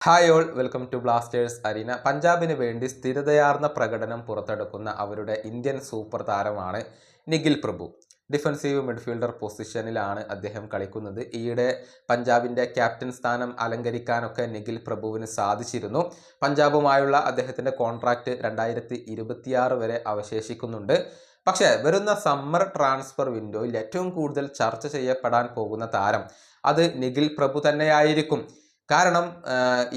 Hi all welcome to Blasters arena പഞ്ചാബിന് വേണ്ടി സ്ഥിരതയാർന്ന പ്രകടനം പുറത്തെടുക്കുന്ന അവരുടെ ഇന്ത്യൻ സൂപ്പർ താരമാണ് നിഖിൽ പ്രഭു. ഡിഫൻസീവ് മിഡ്ഫീൽഡർ പൊസിഷനിലാണ് അദ്ദേഹം കളിക്കുന്നത്. ഈയിടെ പഞ്ചാബിന്റെ ക്യാപ്റ്റൻ സ്ഥാനം അലങ്കരിക്കാനൊക്കെ നിഖിൽ പ്രഭുവിന് സാധിച്ചിരുന്നു. പഞ്ചാബുമായുള്ള അദ്ദേഹത്തിന്റെ കോൺട്രാക്റ്റ് രണ്ടായിരത്തി ഇരുപത്തിയാറ് വരെ അവശേഷിക്കുന്നുണ്ട്. പക്ഷേ വരുന്ന സമ്മർ ട്രാൻസ്ഫർ വിൻഡോയിൽ ഏറ്റവും കൂടുതൽ ചർച്ച ചെയ്യപ്പെടാൻ പോകുന്ന താരം അത് നിഖിൽ പ്രഭു തന്നെയായിരിക്കും. കാരണം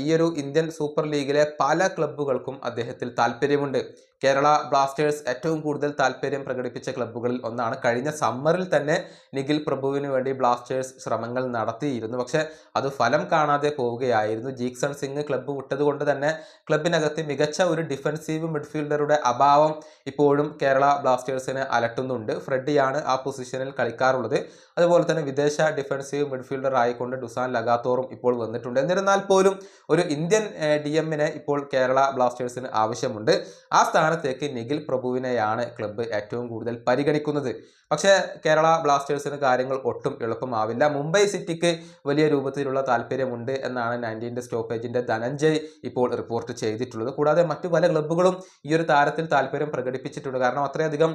ഈ ഒരു ഇന്ത്യൻ സൂപ്പർ ലീഗിലെ പല ക്ലബ്ബുകൾക്കും അദ്ദേഹത്തിൽ താല്പര്യമുണ്ട്. കേരള ബ്ലാസ്റ്റേഴ്സ് ഏറ്റവും കൂടുതൽ താല്പര്യം പ്രകടിപ്പിച്ച ക്ലബ്ബുകളിൽ ഒന്നാണ്. കഴിഞ്ഞ സമ്മറിൽ തന്നെ നിഖിൽ പ്രഭുവിന് വേണ്ടി ബ്ലാസ്റ്റേഴ്സ് ശ്രമങ്ങൾ നടത്തിയിരുന്നു. പക്ഷേ അത് ഫലം കാണാതെ പോവുകയായിരുന്നു. ജീക്സൺ സിംഗ് ക്ലബ്ബ് വിട്ടതുകൊണ്ട് തന്നെ ക്ലബിനകത്ത് മികച്ച ഒരു ഡിഫൻസീവ് മിഡ്ഫീൽഡറുടെ അഭാവം ഇപ്പോഴും കേരള ബ്ലാസ്റ്റേഴ്സിനെ അലട്ടുന്നുണ്ട്. ഫ്രെഡിയാണ് ആ പൊസിഷനിൽ കളിക്കാറുള്ളത്. അതുപോലെ തന്നെ വിദേശ ഡിഫൻസീവ് മിഡ്ഫീൽഡർ ആയിക്കൊണ്ട് ഡുസാൻ ലഗാത്തോറും ഇപ്പോൾ വന്നിട്ടുണ്ട്. എന്നിരുന്നാൽ പോലും ഒരു ഇന്ത്യൻ ഡി എമ്മിനെ ഇപ്പോൾ കേരള ബ്ലാസ്റ്റേഴ്സിന് ആവശ്യമുണ്ട്. ആ സ്ഥാനത്തേക്ക് നിഖിൽ പ്രഭുവിനെയാണ് ക്ലബ്ബ് ഏറ്റവും കൂടുതൽ പരിഗണിക്കുന്നത്. പക്ഷേ കേരള ബ്ലാസ്റ്റേഴ്സിന് കാര്യങ്ങൾ ഒട്ടും എളുപ്പമാവില്ല. മുംബൈ സിറ്റിക്ക് വലിയ രൂപത്തിലുള്ള താല്പര്യമുണ്ട് എന്നാണ് നയന്റീന്റെ സ്റ്റോപ്പേജിന്റെ ധനഞ്ജയ് ഇപ്പോൾ റിപ്പോർട്ട് ചെയ്തിട്ടുള്ളത്. കൂടാതെ മറ്റു പല ക്ലബ്ബുകളും ഈ ഒരു താരത്തിൽ താല്പര്യം പ്രകടിപ്പിച്ചിട്ടുണ്ട്. കാരണം അത്രയധികം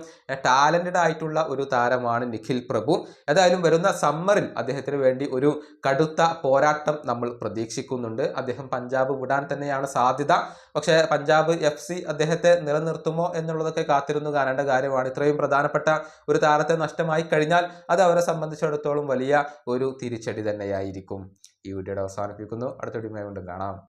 ടാലന്റഡ് ആയിട്ടുള്ള ഒരു താരമാണ് നിഖിൽ പ്രഭു. ഏതായാലും വരുന്ന സമ്മറിൽ അദ്ദേഹത്തിന് വേണ്ടി ഒരു കടുത്ത പോരാട്ടം നമ്മൾ പ്രതീക്ഷിക്കുന്നുണ്ട്. അദ്ദേഹം പഞ്ചാബ് വിടാൻ തന്നെയാണ് സാധ്യത. പക്ഷേ പഞ്ചാബ് എഫ് സി അദ്ദേഹത്തെ നിലനിർത്തുമോ എന്നുള്ളതൊക്കെ കാത്തിരുന്നു കാണേണ്ട കാര്യമാണ്. ഇത്രയും പ്രധാനപ്പെട്ട ഒരു താരത്തെ നഷ്ടമായി കഴിഞ്ഞാൽ അത് അവരെ സംബന്ധിച്ചിടത്തോളം വലിയ ഒരു തിരിച്ചടി തന്നെയായിരിക്കും. ഈ വീഡിയോയുടെ അവസാനിപ്പിക്കുന്നു. അടുത്ത വീഡിയോ വീണ്ടും കാണാം.